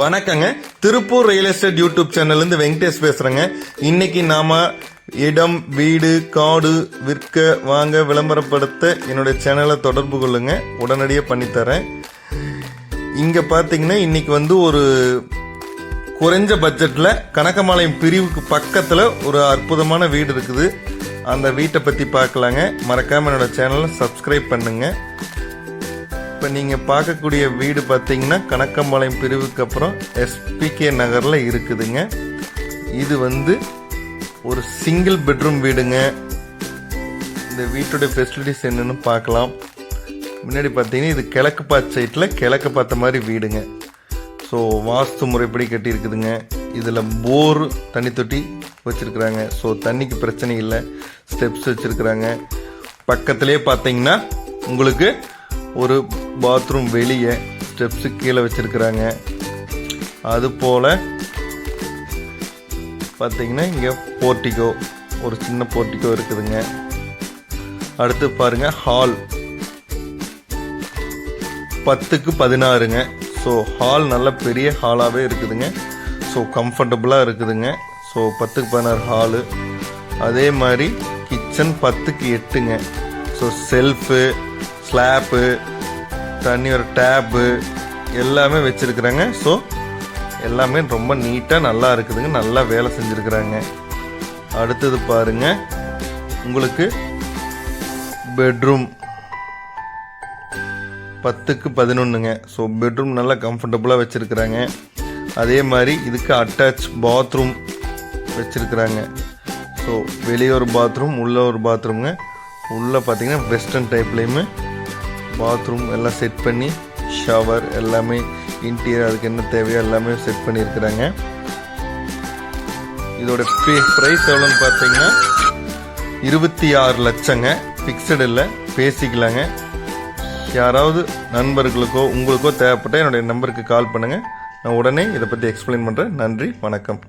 வணக்கங்க. Tiruppur real estate YouTube சேனல்ல இருந்து வெங்கடேஷ் பேசுறேங்க. இன்னைக்கு நாம இடம் வீடு காடு விற்க வாங்க விளம்பரப்படுத்த என்னுடைய சேனலை தொடர்பு கொள்ளுங்க. உடனடியாக பண்ணித்தரேன். இங்க பாத்தீங்கன்னா இன்னைக்கு வந்து ஒரு குறைஞ்ச பட்ஜெட்ல கனகமாலயம் பிரிவுக்கு பக்கத்துல ஒரு அற்புதமான வீடு இருக்குது. அந்த வீட்டை பத்தி பார்க்கலாங்க. மறக்காம என்னோட சேனலை சப்ஸ்கிரைப் பண்ணுங்க. இப்போ நீங்கள் பார்க்கக்கூடிய வீடு பார்த்தீங்கன்னா கணக்கம்பாளையம் பிரிவுக்கு அப்புறம் எஸ்பிகே நகரில் இருக்குதுங்க. இது வந்து ஒரு சிங்கிள் பெட்ரூம் வீடுங்க. இந்த வீட்டுடைய ஃபெசிலிட்டிஸ் என்னென்னு பார்க்கலாம். முன்னாடி பார்த்தீங்கன்னா இது கிழக்கு பார்த்த சைட்டில் கிழக்கு பார்த்த மாதிரி வீடுங்க. ஸோ வாஸ்து முறைப்படி கட்டியிருக்குதுங்க. இதில் போர் தண்ணி தொட்டி வச்சுருக்குறாங்க. ஸோ தண்ணிக்கு பிரச்சனை இல்லை. ஸ்டெப்ஸ் வச்சுருக்குறாங்க. பக்கத்துலேயே பார்த்தீங்கன்னா உங்களுக்கு ஒரு பாத்ரூம் வெளியே ஸ்டெப்ஸு கீழே வச்சுருக்குறாங்க. அதுபோல் பார்த்திங்கன்னா பார்த்தீங்கன்னா இங்கே போர்ட்டிகோ ஒரு சின்ன போர்ட்டிகோ இருக்குதுங்க. அடுத்து பாருங்க ஹால் பத்துக்கு பதினாறுங்க. ஸோ ஹால் நல்ல பெரிய ஹாலாகவே இருக்குதுங்க. ஸோ கம்ஃபர்டபுளாக இருக்குதுங்க. ஸோ பத்துக்கு பதினாறு ஹாலு அதே மாதிரி கிச்சன் பத்துக்கு எட்டுங்க. ஸோ செல்ஃபு ஸ்லாப்பு தண்ணி ஒரு டேப்பு எல்லாமே வச்சுருக்குறாங்க. ஸோ எல்லாமே ரொம்ப நீட்டாக நல்லா இருக்குதுங்க. நல்லா வேலை செஞ்சுருக்குறாங்க. அடுத்தது பாருங்க. உங்களுக்கு பெட்ரூம் பத்துக்கு பதினொன்றுங்க ஸோ பெட்ரூம் நல்லா கம்ஃபர்டபுளாக வச்சுருக்குறாங்க. அதே மாதிரி இதுக்கு அட்டாச் பாத்ரூம் வச்சுருக்குறாங்க. ஸோ வெளியே ஒரு பாத்ரூம் உள்ளே ஒரு பாத்ரூம்ங்க உள்ளே பார்த்தீங்கன்னா வெஸ்டர்ன் டைப்லேயுமே பாத்ரூம் எல்லாம் செட் பண்ணி ஷவர் எல்லாமே இன்டீரியர் அதுக்கு என்ன தேவையோ எல்லாமே செட் பண்ணியிருக்கிறாங்க. இதோட ப்ரைஸ் எவ்வளோன்னு பார்த்தீங்கன்னா இருபத்தி ஆறு லட்சங்க. ஃபிக்ஸடு இல்லை பேசிக்கலாங்க. யாராவது நண்பர்களுக்கோ உங்களுக்கோ தேவைப்பட்டால் என்னுடைய நம்பருக்கு கால் பண்ணுங்கள் நான் உடனே இதை பற்றி எக்ஸ்பிளைன் பண்ணுறேன் நன்றி வணக்கம்.